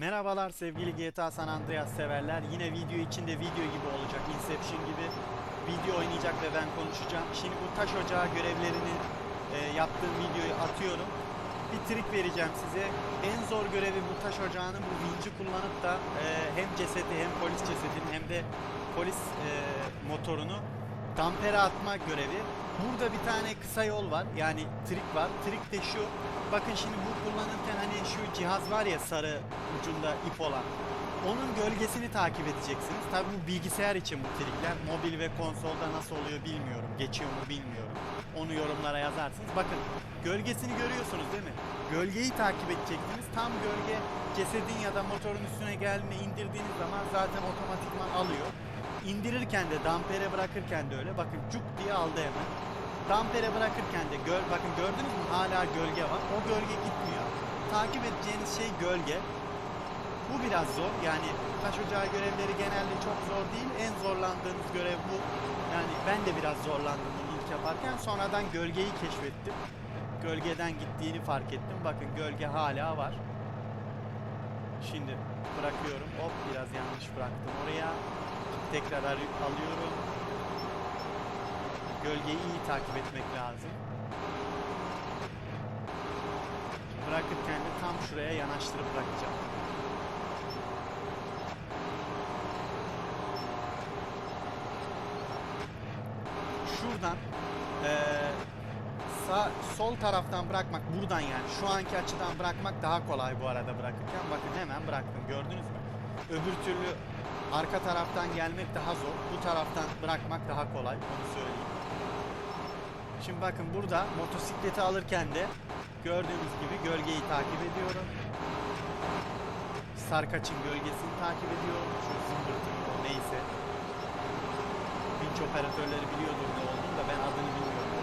Merhabalar sevgili GTA San Andreas severler. Yine video içinde video gibi olacak. Inception gibi video oynayacak ve ben konuşacağım. Şimdi bu taş ocağı görevlerini e, yaptığım videoyu atıyorum. Bir trik vereceğim size. En zor görevi bu taş ocağının bu vinci kullanıp da e, hem cesedi hem polis cesedini hem de polis e, motorunu dampere atma görevi. Burada bir tane kısa yol var. Yani trik var. Trik de şu. Bakın şimdi bu kullanırken hani şu cihaz var ya sarı ucunda ip olan. Onun gölgesini takip edeceksiniz. Tabi bu bilgisayar için bu trikler. Mobil ve konsolda nasıl oluyor bilmiyorum. Geçiyor mu bilmiyorum. Onu yorumlara yazarsınız. Bakın gölgesini görüyorsunuz değil mi? Gölgeyi takip edeceksiniz. Tam gölge cesedin ya da motorun üstüne gelme indirdiğiniz zaman zaten otomatikman alıyor. İndirirken de dampere bırakırken de öyle. Bakın cuk diye aldı hemen. Dampere bırakırken de gör, bakın gördünüz mü hala gölge var. O gölge gitmiyor. Takip edeceğiniz şey gölge. Bu biraz zor. Yani taş ocağı görevleri genelde çok zor değil. En zorlandığınız görev bu. Yani ben de biraz zorlandım bunu ilk yaparken. Sonradan gölgeyi keşfettim. Gölgeden gittiğini fark ettim. Bakın gölge hala var. Şimdi bırakıyorum. Hop biraz yanlış bıraktım oraya. Tekrar alıyorum. Gölgeyi iyi takip etmek lazım. Bırakırken de tam şuraya yanaştırıp bırakacağım. Şuradan eee, sağ sol taraftan bırakmak buradan yani şu anki açıdan bırakmak daha kolay bu arada bırakırken bakın hemen bıraktım gördünüz mü? Öbür türlü arka taraftan gelmek daha zor. Bu taraftan bırakmak daha kolay onu söyleyeyim. Şimdi bakın burada motosikleti alırken de gördüğünüz gibi gölgeyi takip ediyorum. Sarkaç'ın gölgesini takip ediyorum. Şu zımbırtı neyse. Vinç operatörleri biliyordur ne olduğunu da ben adını bilmiyorum.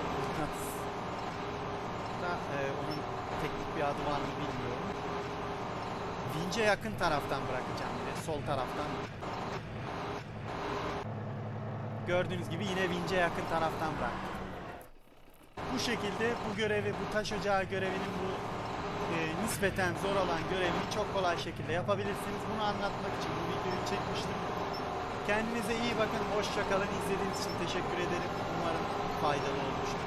E, onun teknik bir adı var mı bilmiyorum. Vinç'e yakın taraftan bırakacağım de. Sol taraftan. Gördüğünüz gibi yine Vinç'e yakın taraftan bıraktım. Bu şekilde bu görevi, bu taş ocağı görevinin bu e, nispeten zor olan görevini çok kolay şekilde yapabilirsiniz. Bunu anlatmak için bu videoyu çekmiştim. Kendinize iyi bakın, hoşça kalın. İzlediğiniz için teşekkür ederim. Umarım faydalı olmuştur.